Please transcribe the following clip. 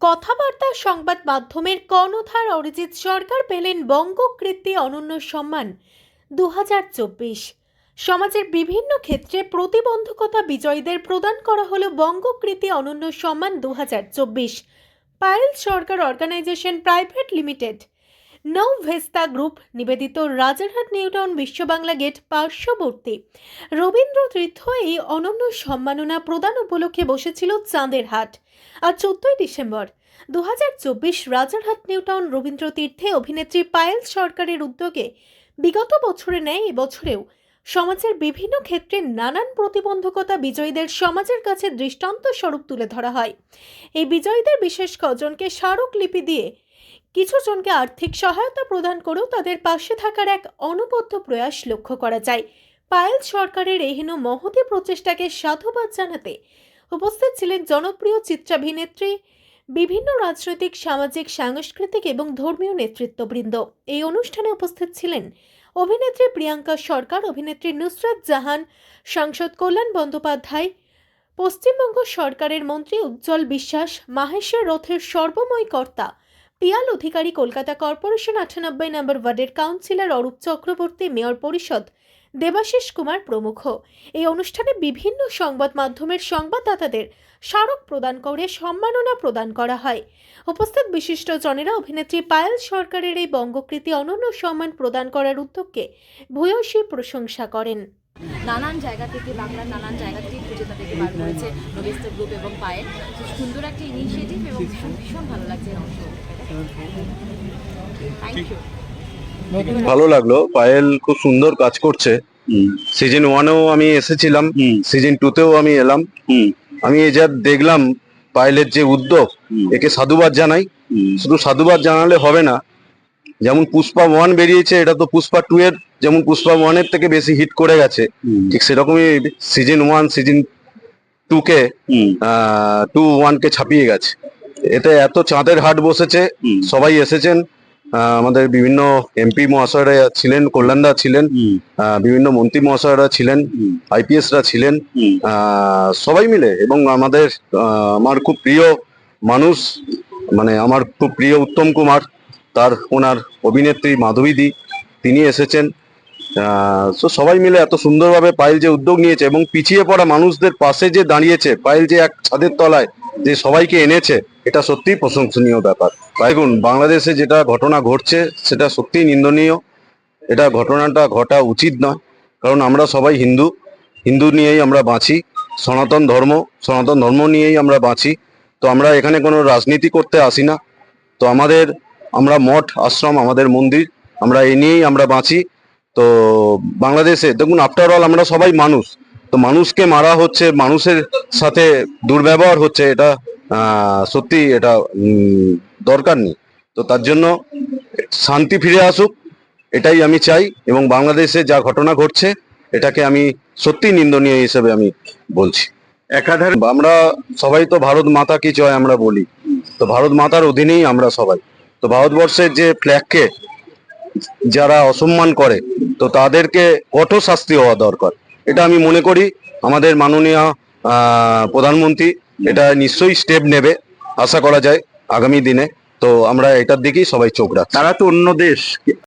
কথাবার্তা সংবাদ মাধ্যমের কর্ণধার অরিজিৎ সরকার পেলেন বঙ্গকৃতি অনন্য সম্মান দু হাজার চব্বিশ। সমাজের বিভিন্ন ক্ষেত্রে প্রতিবন্ধকতা বিজয়ীদের প্রদান করা হলো বঙ্গকৃতি অনন্য সম্মান দু Payel Sarkar organisation private limited নৌ ভেস্তা গ্রুপ নিবেদিত রাজারহাট নিউটাউন বিশ্ববাংলা গেট পার্শ্ববর্তী। রবীন্দ্র তীর্থ এই অনন্য সম্মাননা প্রদান উপলক্ষে বসেছিল চাঁদের হাট। আর চোদ্দই ডিসেম্বর দু হাজার চব্বিশ রাজারহাট নিউটাউন রবীন্দ্র তীর্থে অভিনেত্রী পায়েল সরকারের উদ্যোগে বিগত বছরে নেয় এবছরেও সমাজের বিভিন্ন ক্ষেত্রে নানান প্রতিবন্ধকতা বিজয়ীদের সমাজের কাছে দৃষ্টান্ত স্বরূপ তুলে ধরা হয়। এই বিজয়ীদের বিশেষ কজনকে স্মারকলিপি দিয়ে কিছু জনকে আর্থিক সহায়তা প্রদান করেও তাদের পাশে থাকার এক অনবদ্য প্রয়াস লক্ষ্য করা যায়। পায়েল সরকারের এহেন মহতি প্রচেষ্টাকে সাধুবাদ জানাতে উপস্থিত ছিলেন জনপ্রিয় চিত্রাভিনেত্রী, বিভিন্ন রাজনৈতিক, সামাজিক, সাংস্কৃতিক এবং ধর্মীয় নেতৃত্ববৃন্দ। এই অনুষ্ঠানে উপস্থিত ছিলেন অভিনেত্রী প্রিয়াঙ্কা সরকার, অভিনেত্রী নুসরাত জাহান, সাংসদ কল্যাণ বন্দ্যোপাধ্যায়, পশ্চিমবঙ্গ সরকারের মন্ত্রী উজ্জ্বল বিশ্বাস মাহেশ্বর রথের সর্বময় কর্তা পিয়াল অধিকারী কলকাতা কর্পোরেশন আটানব্বই নম্বর ওয়ার্ডের কাউন্সিলর অরূপ চক্রবর্তী, মেয়র পরিষদ দেবাশিস কুমার প্রমুখ। এই অনুষ্ঠানে বিভিন্ন সংবাদ মাধ্যমের সংবাদদাতাদের স্মারক প্রদান করে সম্মাননা প্রদান করা হয়। উপস্থিত বিশিষ্ট জনেরা অভিনেত্রী পায়েল সরকারের এই বঙ্গকৃতি অনন্য সম্মান প্রদান করার উদ্যোগকে ভূয়সী প্রশংসা করেন। নানান জায়গা থেকে বাংলার নানান জায়গা থেকে খুঁজে তাদেরকে বার করেছে নবেস্ত গ্রুপ এবং পায়েল। সুন্দর একটা ইনিশিয়েটিভ এবং ভীষণ ভীষণ ভালো লাগছে অংশ। ভালো লাগল। পায়েল খুব সুন্দর কাজ করছে। সিজন ওয়ানেও আমি এসেছিলাম। সিজন টুতেও আমি এলাম। আমি এই যা দেখলাম পায়েলের যে উদ্যোগ একে সাধুবাদ জানাই। শুধু সাধুবাদ জানালে হবে না যেমন পুষ্পা ওয়ান বেরিয়েছে এটা তো পুষ্পা টু এর যেমন পুষ্পা ওয়ানের থেকে বেশি হিট করে গেছে। ঠিক সেরকমই সিজন ওয়ান সিজন টু কে টু ওয়ান কে ছাপিয়ে গেছে। এতে এত চাঁদের হাট বসেছে সবাই এসেছেন আমাদের বিভিন্ন এমপি মহাশয়রা ছিলেন কল্যাণদা ছিলেন বিভিন্ন মন্ত্রী মহাশয়রা ছিলেন আইপিএসরা ছিলেন সবাই মিলে এবং আমাদের আমার খুব প্রিয় মানুষ মানে আমার খুব প্রিয় উত্তম কুমার তার ওনার অভিনেত্রী মাধবীদি তিনি এসেছেন তো সবাই মিলে এত সুন্দরভাবে পায়েল যে উদ্যোগ নিয়েছে এবং পিছিয়ে পড়া মানুষদের পাশে যে দাঁড়িয়েছে পাইল যে এক ছাদের তলায় যে সবাইকে এনেছে এটা সত্যিই প্রশংসনীয় ব্যাপার। দেখুন, বাংলাদেশে যেটা ঘটনা ঘটছে, সেটা সত্যিই নিন্দনীয়। এটা ঘটনাটা ঘটা উচিত নয়, কারণ আমরা সবাই হিন্দু। হিন্দু নিয়েই আমরা বাঁচি, সনাতন ধর্ম সনাতন ধর্ম নিয়েই আমরা বাঁচি। তো আমরা এখানে কোনো রাজনীতি করতে আসি না। তো আমাদের, আমরা মঠ, আশ্রম, আমাদের মন্দির, আমরা এই নিয়েই আমরা বাঁচি। তো বাংলাদেশে, দেখুন আফটার অল আমরা সবাই মানুষ। তো মানুষকে মারা হচ্ছে, মানুষের সাথে দুর্ব্যবহার হচ্ছে, এটা সত্যি এটা দরকার নেই। তো তার জন্য শান্তি ফিরে আসুক এটাই আমি চাই এবং বাংলাদেশে যা ঘটনা ঘটছে এটাকে আমি সত্যি নিন্দনীয় হিসেবে আমি বলছি। একাধারে আমরা সবাই তো ভারত মাতা কি জয় আমরা বলি তো ভারত মাতার অধীনেই আমরা সবাই। তো ভারতবর্ষের যে ফ্ল্যাগকে যারা অসম্মান করে তো তাদেরকে কঠোর শাস্তি হওয়া দরকার। এটা আমি মনে করি আমাদের মাননীয় প্রধানমন্ত্রী এটা নিশ্চয়ই স্টেপ নেবে, আশা করা যায় আগামী দিনে। তো আমরা এটার দিকেই সবাই চোখ রাখছি। তারা তো অন্য দেশ।